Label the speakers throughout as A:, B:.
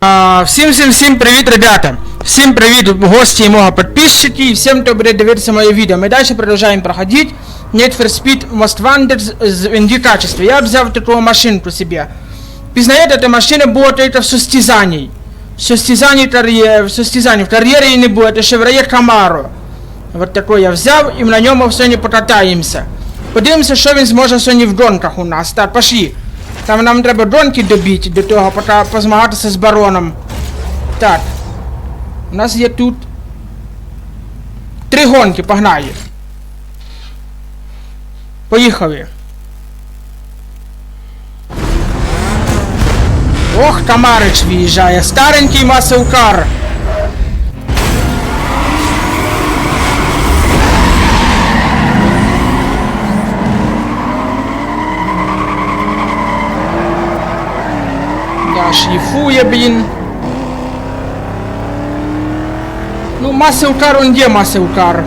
A: А, Всім всім всім привіт, ребята! Всім привіт, гості і мого підписчики, і всім, хто буде дивитися моє відео. Ми далі продовжуємо проходити Need for Speed Most Wanted з ND качестве. Я взяв таку машинку себе. Пізнаєте, эта машина була тільки в состязанні. В состязанні, кар'є- в состязанні, в кар'єрі не було, це Chevrolet Camaro. Вот такой я взяв і на ньому сьогодні покатаємося. Подивимося, що він зможе сьогодні в гонках у нас. Так, пошли. Там нам треба гонки добити до того, пока позмагатися з бароном. Так. У нас є тут. Три гонки, погнали. Поїхали. Ох, Камарич виїжджає. Старенький маселкар. Да, шліфує, блін. Ну, маселкар, он є маселкар.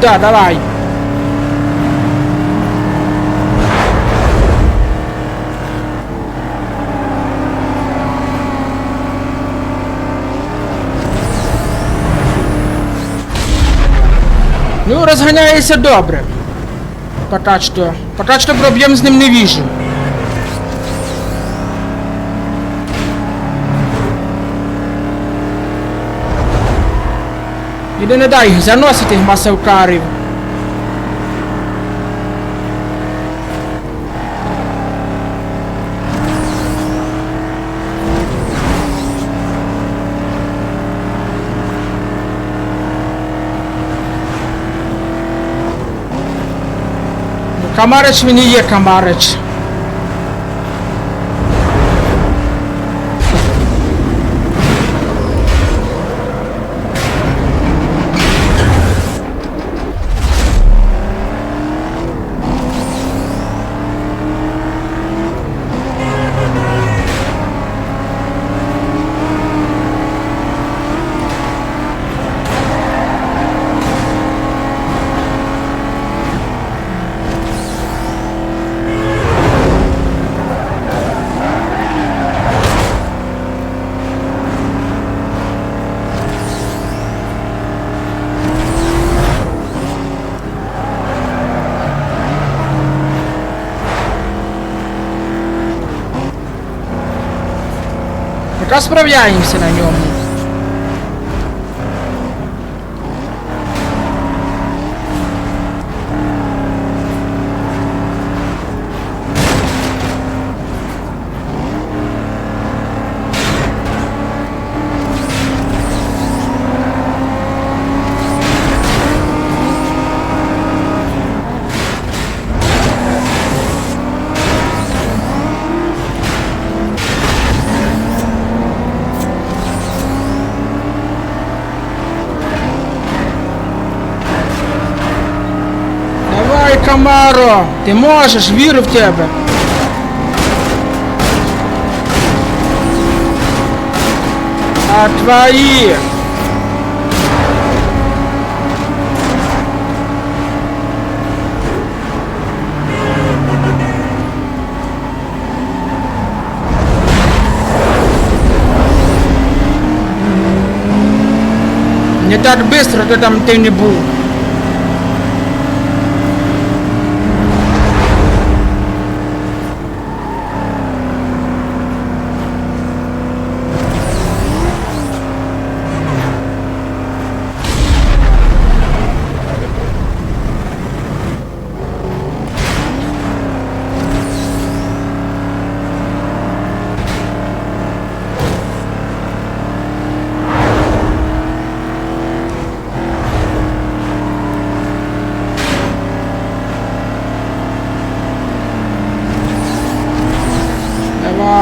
A: Да, давай. Ну, розганяється добре. Пока що. Пока що проблем з ним не вижу. Іди не дай заносити масовкарів. Ну, Камарич він і є Справляємося на ньому. Давай, Камаро! Ти можеш, вірю в тебе. А твої. Не так быстро ти там ти не був.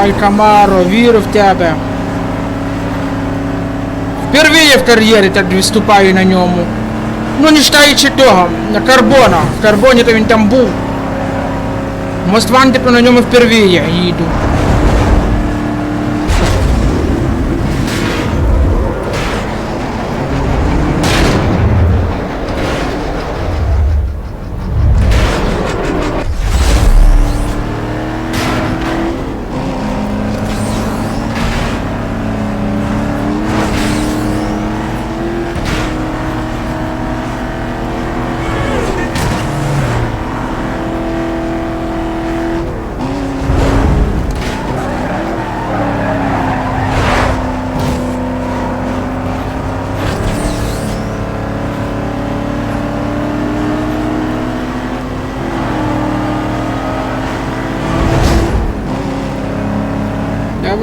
A: Давай, Камаро, вірю в тебе. Впервые в кар'єрі так виступаю на ньому. Ну не читаючи того, на карбона. В карбоні то він там був. Most Wanted на ньому впервые їду.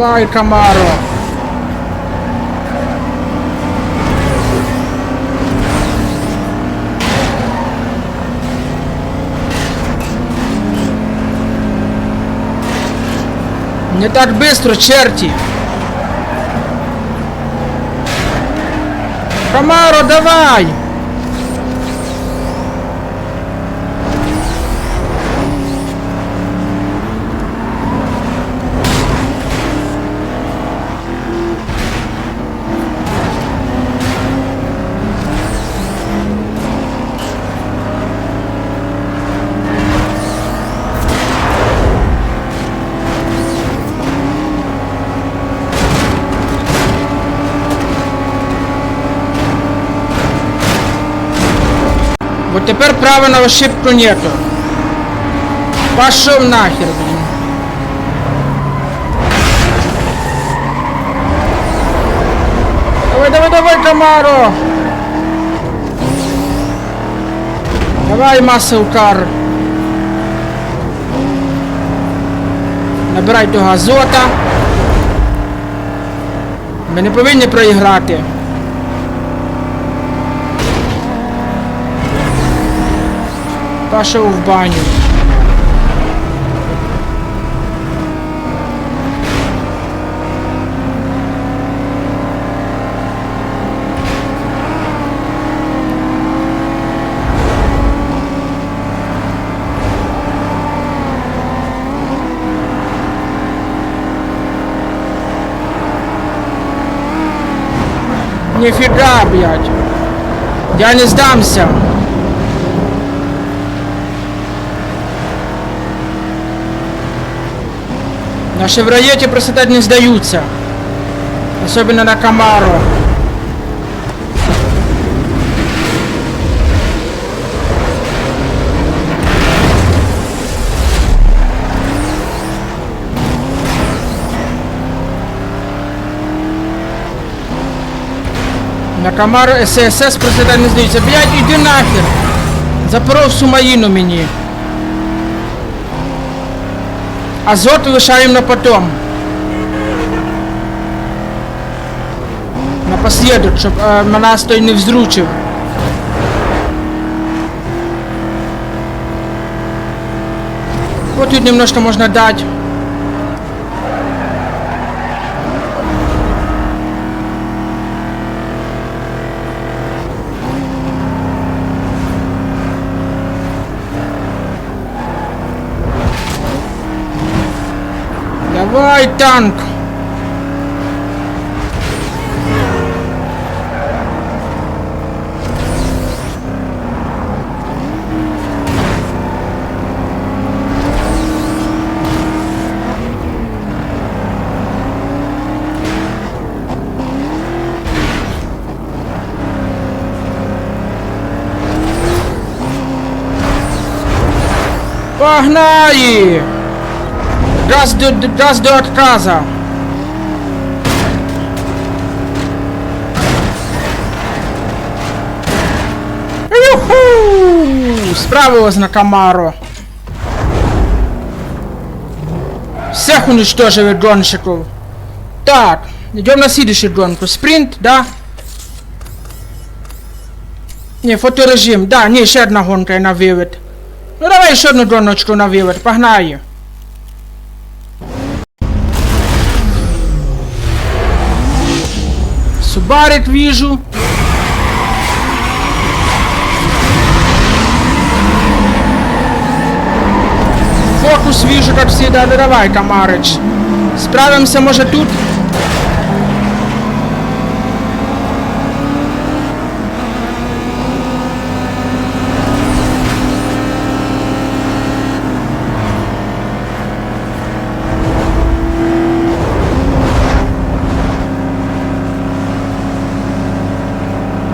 A: Давай, Камаро. Не так быстро, черти. Камаро, давай! Вот теперь права на ошибку нету. Пошел нахер, блин. Давай, давай, давай, Камаро! Давай, маселкар. Набирай того азота. Ми не повинні проіграти. Пішов в баню. Нифига, блядь. Я не сдамся. На Шевроете просто не сдаются. Особенно на Камаро. На Камаро ССС просто не здаються. Блядь, іди нахер. Запоров сумаїну мені. Азот лишаємо на потом. Напоследок, щоб е, мене не взручив. Вот тут немножко можно дать. Давай, танк! Погнали! Газ до, газ до отказа. Юху! Справилась на Камаро. Всех уничтожили гонщиков. Так, идем на следующую гонку. Спринт, да? Не, фоторежим. Да, не, ще одна гонка на вивод. Ну давай ще одну гоночку на вивод. Погнали. Субарик вижу. Фокус вижу, как всегда. Да давай, Комарыч. Справимся, может, тут?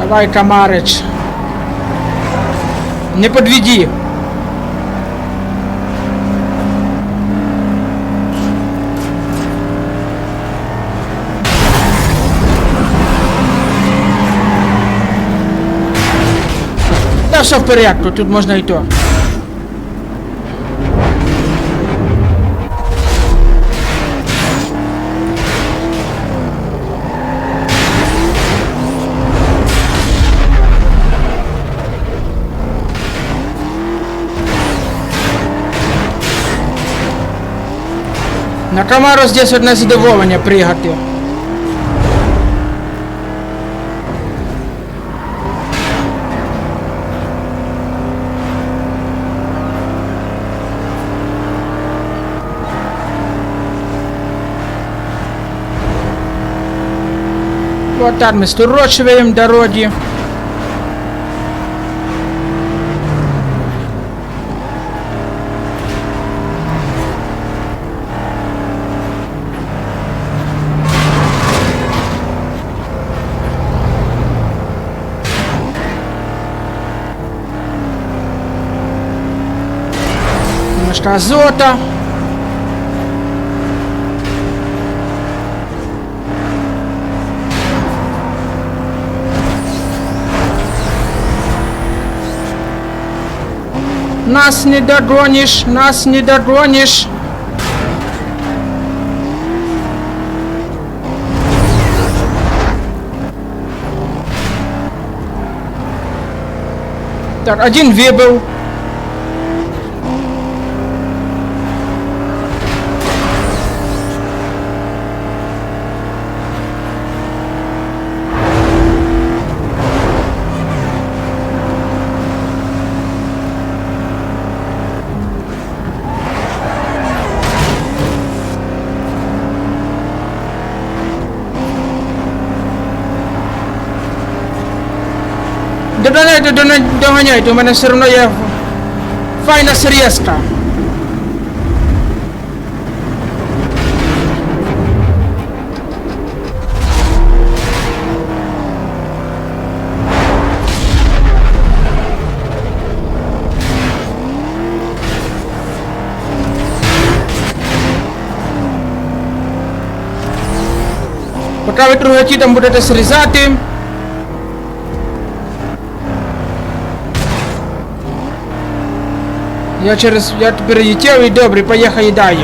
A: Давай, Комарыч. Не подведи. Да все в порядку, тут можно и то. На Камару здесь одне задоволення приїхати. Вот так мы стурочиваем дороги. Немножко азота. Нас не догонишь, нас не догонишь. Так, один выбыл. do hanya itu mana seruno ya? Final serius ka Kami terus hati dan budaya serisatim Я через... Я перелетел и добрый, поехали далі.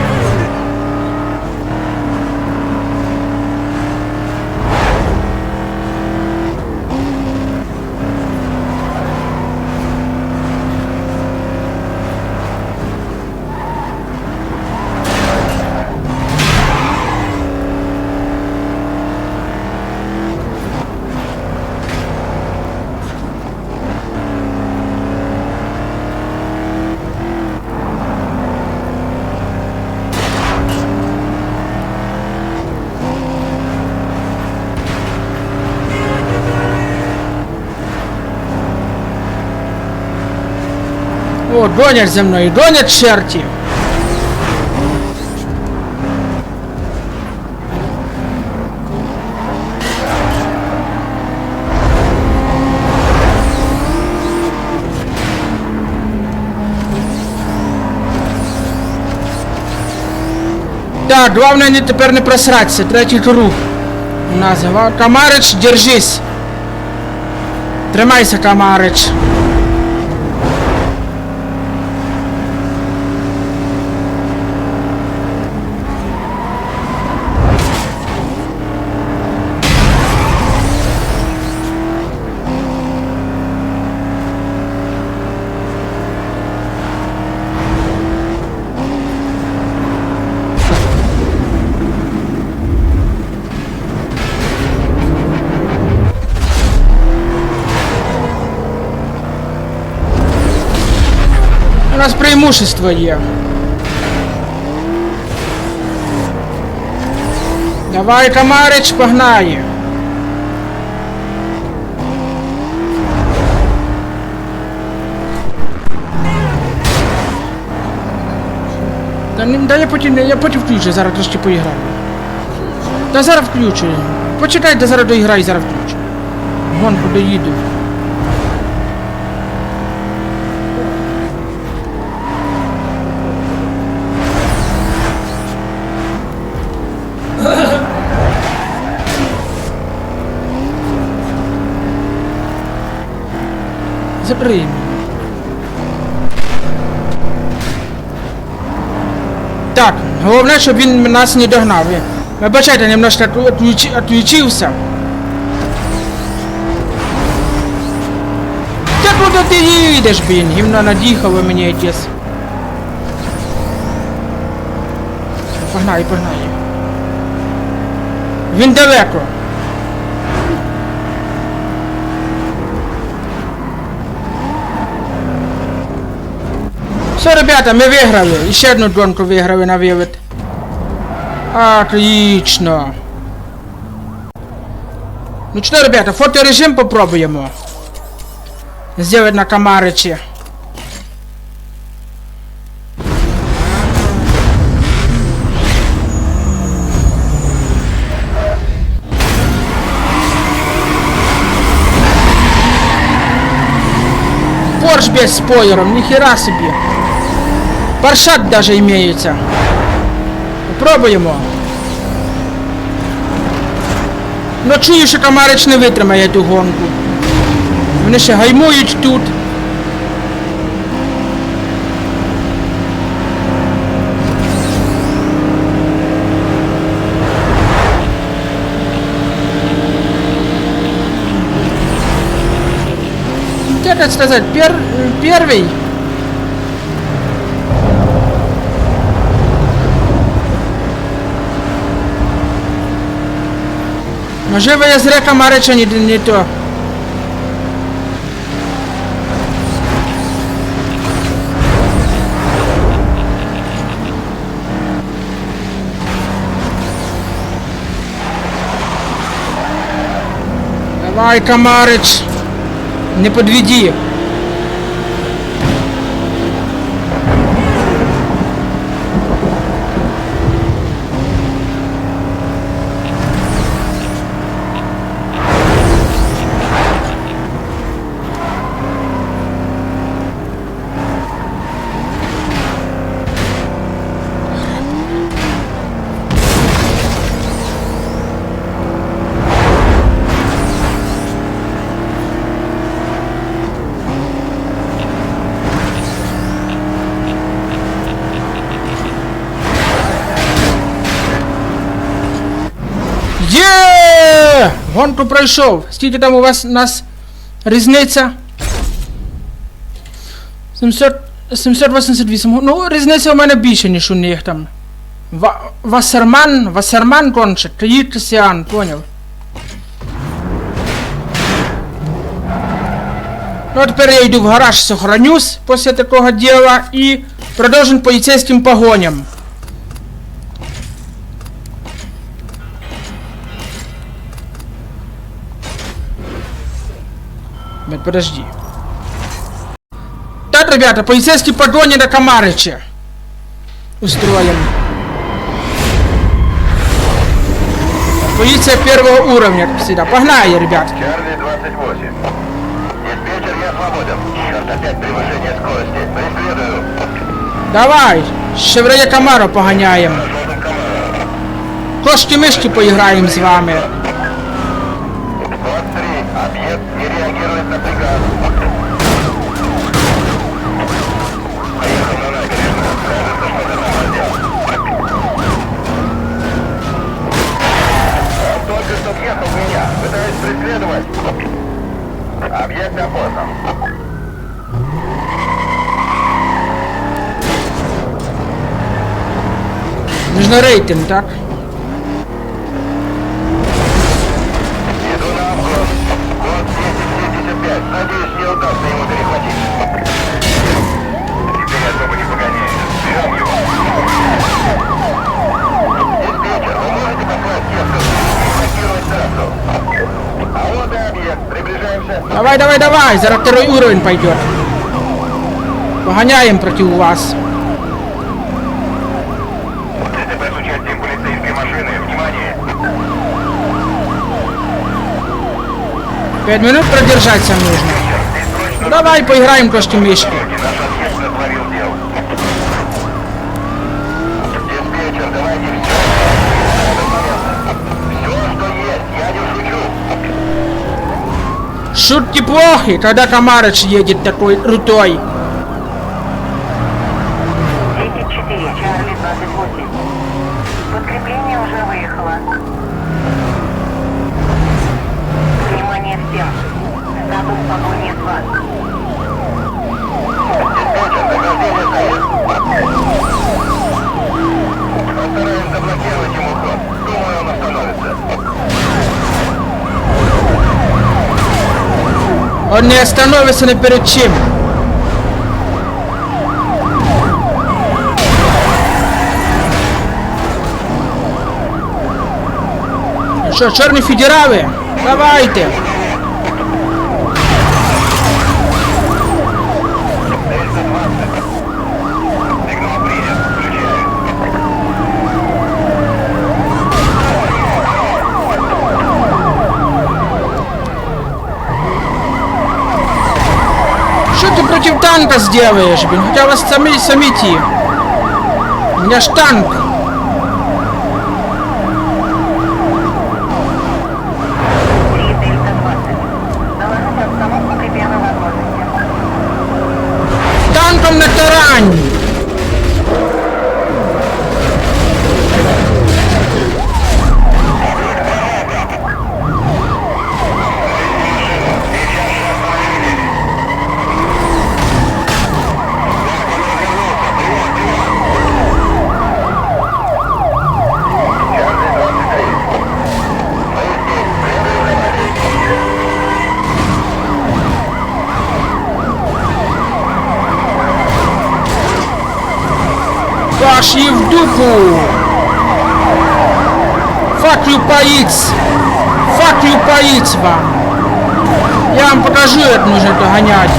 A: О, гонять за мною, гонять черти. Так, главное не тепер не просратися, третій круг. Назва. Камарич, держись. Тримайся, Камарич. У нас преимущество є. Давай, Камарич, погнали. Та, не, да я потім, я потім включу, зараз трошки поіграю. Та зараз включу. Почекайте, зараз доіграю, зараз включу. Гонку доїду. Забери. Так, головне, щоб він нас не догнав. Вибачайте, немножко отключи- отключився. Та куди ти їдеш, блін? Гімно надіхало мені якесь. Погнали, погнали. Він далеко. Все, ребята, ми виграли. І одну гонку виграли на вивід. Отлично. Ну что, ребята, фоторежим попробуємо. Сделать на Камаричі. Порш без спойлером, нихера себе. Паршат даже имеется. Попробуємо. Ну чую, що Камарич не витримає ту гонку. Вони ще гаймують тут. Как сказать, пер, первый Можливо, я зря Камарича не, не то. Давай, Камарич. Не подведи. Гонку пройшов. Скільки там у вас у нас різниця? 700, 788. Ну, різниця у мене більше, ніж у них там. Ва, Вассерман, Вассерман конче, Каїд Кристиан, понял. Ну, а тепер я йду в гараж, сохранюсь після такого діла і продовжу поліцейським погоням. подожди. Так, ребята, полицейский погони на Камарыче. Устроим. Полиция первого уровня, как всегда. Погнали, ребят.
B: Чарли 28. Диспетчер, я свободен. Черт, опять превышение скорости. Преследую.
A: Давай, Шевроле Камаро погоняем.
B: Желтым комаром.
A: Кошки-мышки поиграем с вами.
B: Объект.
A: Нужно рейтинг, так? Давай, давай, давай, зараз второй уровень пойдет. Погоняем против вас.
B: ДТП с участием полицейской машины. Внимание!
A: Пять минут продержаться нужно. Ну, давай поиграем кошки-мышки.
B: Наш
A: Шутки плохи, когда Тамарыч едет такой крутой. Не остановится ни перед чим. Що, чорні федерали? Давайте. Сделаешь, блин? Хотя вас сами, сами ті. У меня ж танк. Fuck you, паиц вам. Я вам покажу, як нужно догонять.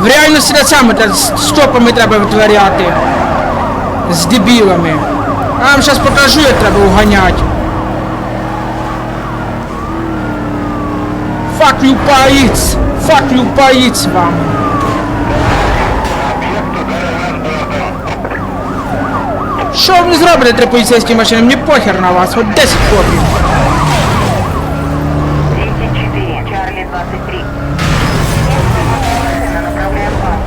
A: В само так з стопами треба витворяти. З дебілами. Я вам зараз покажу, як треба уганяти. Fuck you, паиц. Fuck you, паиц вам. Що ви зробите три поліцейські машини? Мені похер на вас, от 10 копій.
C: 10-4. 23. Машина, направляем в банк.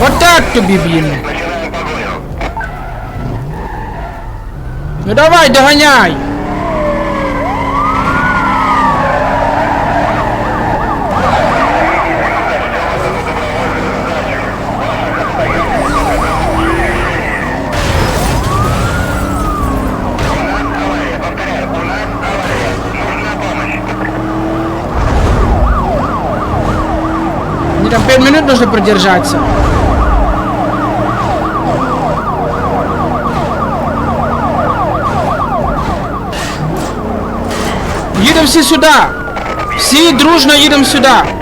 A: Вот так тобі, блін. Ну давай, доганяй. Мне там 5 минут нужно продержаться. Едем все сюда! Всі дружно едем сюди.